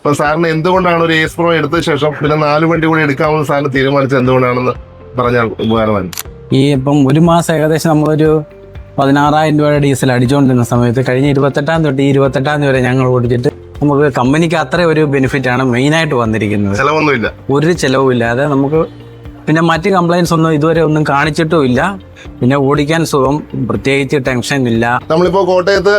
അപ്പൊ സാറിന് എന്തുകൊണ്ടാണ് ഒരു എസ് പ്രോ എടുത്ത ശേഷം പിന്നെ നാല് വണ്ടി കൂടി എടുക്കാമെന്ന് സാറിന് തീരുമാനിച്ചത് എന്തുകൊണ്ടാണെന്ന് പറഞ്ഞാൽ ഉപകാരമാണ് ഈ ഇപ്പം ഒരു മാസം ഏകദേശം നമ്മളൊരു പതിനാറായിരം രൂപയുടെ ഡീസൽ അടിച്ചുകൊണ്ടിരുന്ന സമയത്ത് കഴിഞ്ഞ ഇരുപത്തെട്ടാം തൊട്ട് ഈ ഇരുപത്തെട്ടാം തീയതി വരെ ഞങ്ങൾ ഓടിച്ചിട്ട് നമുക്ക് കമ്പനിക്ക് അത്ര ഒരു ബെനിഫിറ്റ് ആണ് മെയിനായിട്ട് വന്നിരിക്കുന്നത്. ചെലവൊന്നുമില്ല. ഒരു ചിലവുമില്ലാതെ നമുക്ക് പിന്നെ മറ്റ് കംപ്ലൈൻസ് ഒന്നും ഇതുവരെ ഒന്നും കാണിച്ചിട്ടും ഇല്ല. പിന്നെ ഓടിക്കാൻ സുഖം പ്രത്യേകിച്ച് ടെൻഷൻ ഇല്ല. നമ്മളിപ്പോ കോട്ടയത്ത്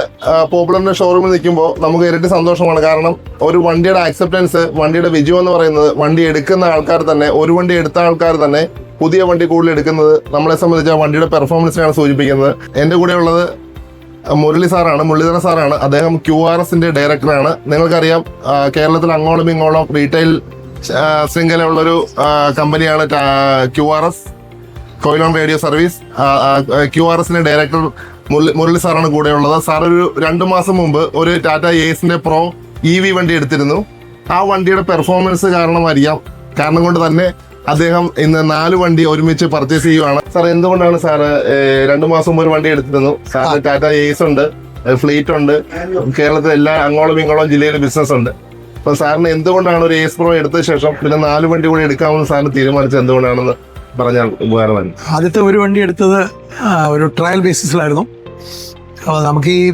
പോപ്പുലറിന്റെ ഷോറൂമിൽ നിൽക്കുമ്പോൾ നമുക്ക് ഇരട്ടി സന്തോഷമാണ്. കാരണം ഒരു വണ്ടിയുടെ ആക്സെപ്റ്റൻസ് വണ്ടിയുടെ വിജയം എന്ന് പറയുന്നത് വണ്ടി എടുക്കുന്ന ആൾക്കാർ തന്നെ ഒരു വണ്ടി എടുത്ത ആൾക്കാർ തന്നെ പുതിയ വണ്ടി കൂടുതൽ എടുക്കുന്നത് നമ്മളെ സംബന്ധിച്ച് ആ വണ്ടിയുടെ പെർഫോമൻസിനെയാണ് സൂചിപ്പിക്കുന്നത്. എന്റെ കൂടെ ഉള്ളത് മുരളി സാറാണ് മുരളീധരൻ സാറാണ്. അദ്ദേഹം ക്യു ആർ എസിന്റെ ഡയറക്ടറാണ് നിങ്ങൾക്കറിയാം കേരളത്തിൽ അങ്ങോളം ഇങ്ങോളം റീറ്റെയിൽ ശൃംഖലയുള്ളൊരു കമ്പനിയാണ് Q R S Quilon radio service Q R എസിന്റെ ഡയറക്ടർ മുരളി മുരളി സാറാണ് കൂടെയുള്ളത്. സാർ ഒരു രണ്ട് മാസം മുമ്പ് ഒരു ടാറ്റ എസിന്റെ പ്രോ ഇ വി വണ്ടി എടുത്തിരുന്നു. ആ വണ്ടിയുടെ പെർഫോമൻസ് കാരണമായിരിക്കാം കാരണം കൊണ്ട് തന്നെ അദ്ദേഹം ഇന്ന് നാല് വണ്ടി ഒരുമിച്ച് പർച്ചേസ് ചെയ്യുവാണ്. സാർ എന്തുകൊണ്ടാണ് സാറ് രണ്ടു മാസം മുമ്പ് ഒരു വണ്ടി എടുത്തിരുന്നു? സാർ ടാറ്റ എസ് ഉണ്ട് ഫ്ലീറ്റ് ഉണ്ട് കേരളത്തിൽ എല്ലാ അങ്ങോളം ഇങ്ങോളം ജില്ലയിൽ ബിസിനസ് ഉണ്ട്. അപ്പൊ സാറിന് എന്തുകൊണ്ടാണ് ഒരു എസ് പ്രോ എടുത്ത ശേഷം പിന്നെ നാല് വണ്ടി കൂടി എടുക്കാമെന്ന് സാറിന് തീരുമാനിച്ചത് എന്തുകൊണ്ടാണെന്ന് പറഞ്ഞാൽ ഉപകാരമായിരുന്നു ആദ്യത്തെ ഒരു വണ്ടി എടുത്തത് ഒരു ട്രയൽ ബേസിസിലായിരുന്നു നമുക്ക് ഈ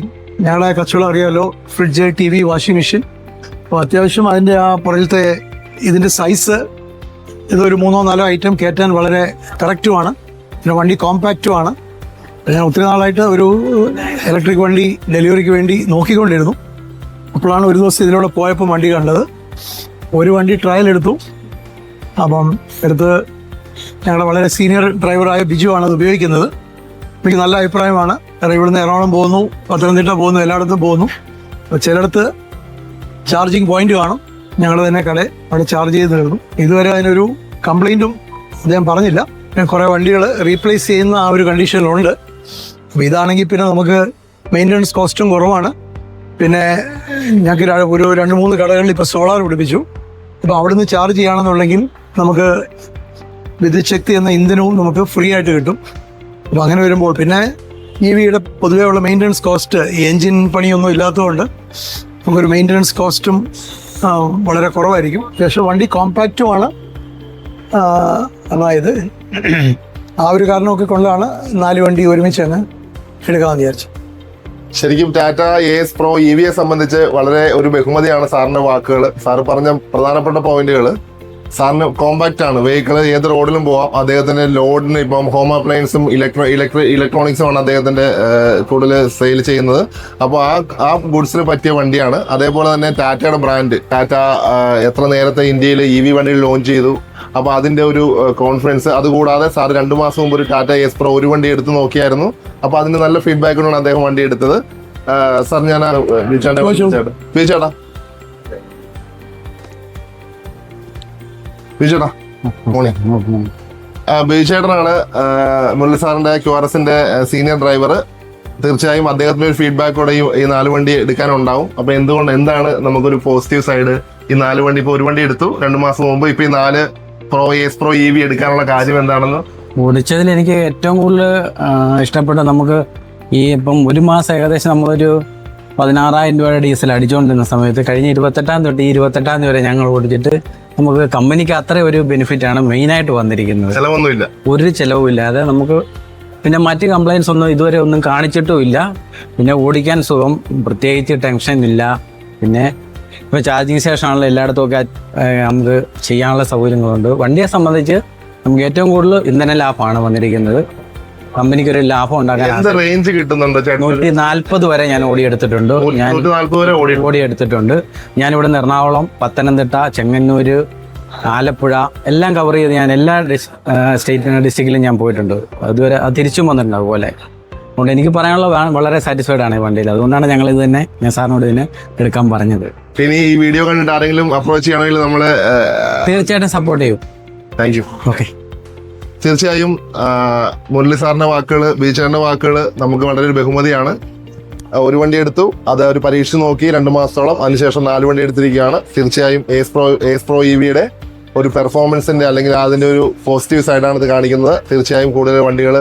ഞങ്ങളെ കച്ചവടം അറിയാമല്ലോ fridge T V washing machine അപ്പോൾ അത്യാവശ്യം അതിന്റെ ആ പുറകിലത്തെ ഇതിന്റെ സൈസ് ഇതൊരു മൂന്നോ നാലോ ഐറ്റം കയറ്റാൻ വളരെ കറക്റ്റുമാണ് പിന്നെ വണ്ടി കോമ്പാക്റ്റുമാണ് ഞാൻ ഒത്തിരി നാളായിട്ട് ഒരു ഇലക്ട്രിക് വണ്ടി ഡെലിവറിക്ക് വേണ്ടി നോക്കിക്കൊണ്ടിരുന്നു. അപ്പോഴാണ് ഒരു ദിവസം ഇതിലൂടെ പോയപ്പോൾ വണ്ടി കണ്ടത്. ഒരു വണ്ടി ട്രയൽ എടുത്തു. അപ്പം എടുത്ത് ഞങ്ങളുടെ വളരെ സീനിയർ ഡ്രൈവറായ ബിജു ആണ് അത് ഉപയോഗിക്കുന്നത്. എനിക്ക് നല്ല അഭിപ്രായമാണ്. കാരണം ഇവിടുന്ന് എറണാകുളം പോകുന്നു പത്തനംതിട്ട പോകുന്നു എല്ലായിടത്തും പോകുന്നു. ചിലയിടത്ത് ചാർജിങ് പോയിന്റ് കാണും. ഞങ്ങൾ തന്നെ കട അവിടെ ചാർജ് ചെയ്ത് തീർന്നു. ഇതുവരെ അതിനൊരു കംപ്ലൈന്റും അദ്ദേഹം പറഞ്ഞില്ല. കുറേ വണ്ടികൾ റീപ്ലേസ് ചെയ്യുന്ന ആ ഒരു കണ്ടീഷനിലുണ്ട് അപ്പോൾ ഇതാണെങ്കിൽ പിന്നെ നമുക്ക് മെയിന്റനൻസ് കോസ്റ്റും കുറവാണ്. പിന്നെ ഞങ്ങൾക്ക് ഒരു രണ്ട് മൂന്ന് കടകളിൽ ഇപ്പോൾ സോളാർ പിടിപ്പിച്ചു. അപ്പോൾ അവിടുന്ന് ചാർജ് ചെയ്യുകയാണെന്നുണ്ടെങ്കിൽ നമുക്ക് വിദ്യുശക്തി എന്ന ഇന്ധനവും നമുക്ക് ഫ്രീ ആയിട്ട് കിട്ടും. അപ്പോൾ അങ്ങനെ വരുമ്പോൾ പിന്നെ ഈ വിയുടെ പൊതുവേ ഉള്ള മെയിന്റനൻസ് കോസ്റ്റ് എൻജിൻ പണിയൊന്നും ഇല്ലാത്തതുകൊണ്ട് നമുക്കൊരു മെയിന്റനൻസ് കോസ്റ്റും വളരെ കുറവായിരിക്കും. പക്ഷേ വണ്ടി കോമ്പാക്റ്റുമാണ് അതായത് ആ ഒരു കാരണമൊക്കെ കൊണ്ടാണ് നാല് വണ്ടി ഒരുമിച്ച് അങ്ങ് എടുക്കാമെന്ന് വിചാരിച്ചു. ശരിക്കും ടാറ്റ എസ് പ്രോ ഇ വിയെ സംബന്ധിച്ച് വളരെ ഒരു ബഹുമതിയാണ് സാറിന്റെ വാക്കുകൾ സാർ പറഞ്ഞ പ്രധാനപ്പെട്ട പോയിന്റുകൾ സാറിന് കോമ്പാക്റ്റ് ആണ്. വെഹിക്കിൾ ഏത് റോഡിലും പോവാം. അദ്ദേഹത്തിന്റെ ലോഡിന് ഇപ്പം ഹോം അപ്ലയൻസും ഇലക്ട്രോ ഇലക്ട്രി ഇലക്ട്രോണിക്സും ആണ് അദ്ദേഹത്തിന്റെ കൂടുതൽ സെയിൽ ചെയ്യുന്നത്. അപ്പോൾ ആ ആ ഗുഡ്സിന് പറ്റിയ വണ്ടിയാണ്. അതേപോലെ തന്നെ ടാറ്റയുടെ ബ്രാൻഡ് ടാറ്റ എത്ര നേരത്തെ ഇന്ത്യയിൽ ഇ വി വണ്ടികൾ ലോഞ്ച് ചെയ്തു. അപ്പോൾ അതിന്റെ ഒരു കോൺഫിഡൻസ് അതുകൂടാതെ സാർ രണ്ടു മാസം മുമ്പ് ഒരു ടാറ്റ എസ് പ്രോ ഒരു വണ്ടി എടുത്ത് നോക്കിയായിരുന്നു. അപ്പോൾ അതിന് നല്ല ഫീഡ്ബാക്ക് ആണ് അദ്ദേഹം വണ്ടി എടുത്തത്. സാർ ഞാൻ. ബിജുചേട്ടാ ബിജുചേട്ടാ മോർണിംഗ് മുരളി സാറിന്റെ ക്യു ആർ എസിന്റെ സീനിയർ ഡ്രൈവർ തീർച്ചയായും അദ്ദേഹത്തിന്റെ ഒരു ഫീഡ്ബാക്കോടെ ഈ ഈ നാല് വണ്ടി എടുക്കാനുണ്ടാവും. അപ്പൊ എന്തുകൊണ്ട് എന്താണ് നമുക്കൊരു പോസിറ്റീവ് സൈഡ് ഈ നാല് വണ്ടി ഇപ്പൊ ഒരു വണ്ടി എടുത്തു. രണ്ടു മാസം മുമ്പ് ഇപ്പൊ ഈ നാല് pro Ace pro E V എടുക്കാനുള്ള കാര്യം എന്താണെന്ന്? ഓടിച്ചതിൽ എനിക്ക് ഏറ്റവും കൂടുതൽ ഇഷ്ടപ്പെട്ട നമുക്ക് ഈ ഇപ്പം ഒരു മാസം ഏകദേശം നമ്മളൊരു പതിനാറായിരം രൂപയുടെ ഡീസൽ അടിച്ചുകൊണ്ടിരുന്ന സമയത്ത് കഴിഞ്ഞ ഇരുപത്തെട്ടാം തൊട്ട് ഈ ഇരുപത്തെട്ടാം തീയതി വരെ ഞങ്ങൾ ഓടിച്ചിട്ട് നമുക്ക് കമ്പനിക്ക് അത്ര ഒരു ബെനിഫിറ്റ് ആണ് മെയിനായിട്ട് വന്നിരിക്കുന്നത്. ചെലവൊന്നുമില്ല. ഒരു ചിലവുമില്ലാതെ നമുക്ക് പിന്നെ മറ്റ് കംപ്ലൈൻസ് ഒന്നും ഇതുവരെ ഒന്നും കാണിച്ചിട്ടും ഇല്ല. പിന്നെ ഓടിക്കാൻ സുഖം പ്രത്യേകിച്ച് ടെൻഷൻ ഇല്ല പിന്നെ ഇപ്പോൾ ചാർജിങ് സ്റ്റേഷനാണല്ലോ എല്ലായിടത്തും ഒക്കെ നമുക്ക് ചെയ്യാനുള്ള സൗകര്യങ്ങളുണ്ട്. വണ്ടിയെ സംബന്ധിച്ച് നമുക്ക് ഏറ്റവും കൂടുതൽ ഇന്ധന ലാഭമാണ് വന്നിരിക്കുന്നത്. കമ്പനിക്ക് ഒരു ലാഭം ഉണ്ടാക്കാൻ റേഞ്ച് കിട്ടുന്നുണ്ട് നൂറ്റി നാൽപ്പത് വരെ ഞാൻ ഓടിയെടുത്തിട്ടുണ്ട്. ഞാൻ ഓടിയെടുത്തിട്ടുണ്ട്. ഞാൻ നിന്ന് എറണാകുളം പത്തനംതിട്ട ചെങ്ങന്നൂര് ആലപ്പുഴ എല്ലാം കവർ ചെയ്ത് ഞാൻ എല്ലാ സ്റ്റേറ്റ് ഡിസ്ട്രിക്റ്റിലും ഞാൻ പോയിട്ടുണ്ട്. അതുവരെ അത് തിരിച്ചും വന്നിട്ടുണ്ട് അതുപോലെ. അതുകൊണ്ട് എനിക്ക് പറയാനുള്ള വളരെ സാറ്റിസ്ഫൈഡ് ആണ് ഈ വണ്ടിയിൽ. അതുകൊണ്ടാണ് ഞങ്ങൾ ഇത് തന്നെ ഞാൻ സാറിനോട് ഇതിനെ എടുക്കാൻ പറഞ്ഞത്. ഇനി ഈ വീഡിയോ കണ്ടിട്ട് ആരെങ്കിലും അപ്രോച്ച് ചെയ്യണമെങ്കിൽ നമ്മൾ തീർച്ചയായിട്ടും സപ്പോർട്ട് ചെയ്യും. താങ്ക് യു ഓക്കെ തീർച്ചയായും മുരളി സാറിന്റെ വാക്കുകൾ ബീച്ചറിന്റെ വാക്കുകൾ നമുക്ക് വളരെ ഒരു ബഹുമതിയാണ് ഒരു വണ്ടി എടുത്തു അത് ഒരു പരീക്ഷിച്ച് നോക്കി രണ്ട് മാസത്തോളം. അതിനുശേഷം നാല് വണ്ടി എടുത്തിരിക്കുകയാണ്. തീർച്ചയായും Ace pro Ace pro E വിയുടെ ഒരു പെർഫോമൻസിന്റെ അല്ലെങ്കിൽ അതിന്റെ ഒരു പോസിറ്റീവ് സൈഡാണ് ഇത് കാണിക്കുന്നത്. തീർച്ചയായും കൂടുതൽ വണ്ടികൾ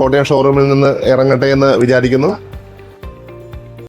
കോട്ടയം ഷോറൂമിൽ നിന്ന് ഇറങ്ങട്ടെ എന്ന് വിചാരിക്കുന്നു.